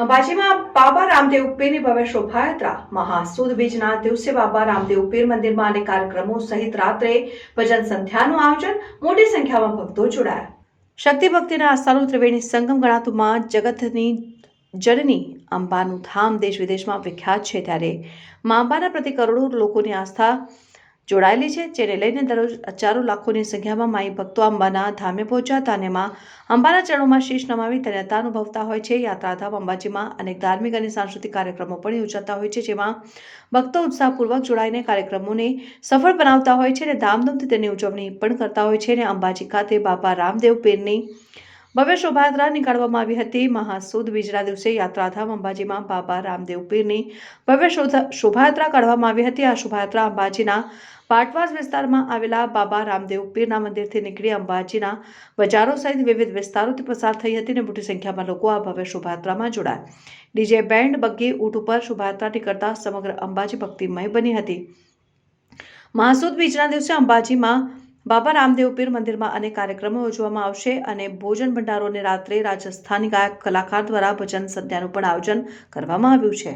અંબાજીમાં બાબા રામદેવ પીરની ભવ્ય શોભાયાત્રા, મહાસુદ બીજના દિવસે બાબા રામદેવ પીર મંદિરમાં અનેક કાર્યક્રમો સહિત રાત્રે ભજન સંધ્યાનું આયોજન મોટી સંખ્યામાં ભક્તો જોડાયા. શક્તિ ભક્તિના આસ્થાનું ત્રિવેણી સંગમ ગણાતું માં જગતની જનની અંબાનું ધામ દેશ વિદેશમાં વિખ્યાત છે ત્યારે મા અંબાના પ્રતિ કરોડો લોકોની આસ્થા જોડાયેલી છે, જેને લઈને દરરોજ હજારો લાખોની સંખ્યામાં માઈ ભક્તો અંબાના ધામે પહોંચ્યા અને માં અંબાના ચરણોમાં શીશ નમાવી ધન્યતા અનુભવતા હોય છે. યાત્રાધામ અંબાજીમાં અનેક ધાર્મિક અને સાંસ્કૃતિક કાર્યક્રમો પણ યોજાતા હોય છે, જેમાં ભક્તો ઉત્સાહપૂર્વક જોડાઈને કાર્યક્રમોને સફળ બનાવતા હોય છે અને ધામધૂમથી તેની ઉજવણી પણ કરતા હોય છે. અને અંબાજી ખાતે બાબા રામદેવ પીરની ભવ્ય શોભાયાત્રા નીકાળવામાં આવી હતી. મહાસુદ બીજના દિવસે યાત્રાધામ અંબાજીમાં બાબા રામદેવ પીરની ભવ્ય શોભાયાત્રા કાઢવામાં આવી હતી. આ શોભાયાત્રા અંબાજીના પાટવાસ વિસ્તારમાં આવેલા બાબા રામદેવ પીરના મંદિરથી નીકળી અંબાજીના બજારો સહિત વિવિધ વિસ્તારોથી પસાર થઈ હતી અને મોટી સંખ્યામાં લોકો આ ભવ્ય શોભાયાત્રામાં જોડાયા. ડીજે બેન્ડ બગ્ગી ઊંટ ઉપર શોભાયાત્રા નીકળતા સમગ્ર અંબાજી ભક્તિમય બની હતી. મહાસુદ બીજના દિવસે અંબાજીમાં બાબા રામદેવ પીર મંદિરમાં અનેક કાર્યક્રમો યોજવામાં આવશે અને ભોજન ભંડારોને રાત્રે રાજસ્થાની ગાયક કલાકાર દ્વારા ભજન સંધ્યાનું પણ આયોજન કરવામાં આવ્યું છે.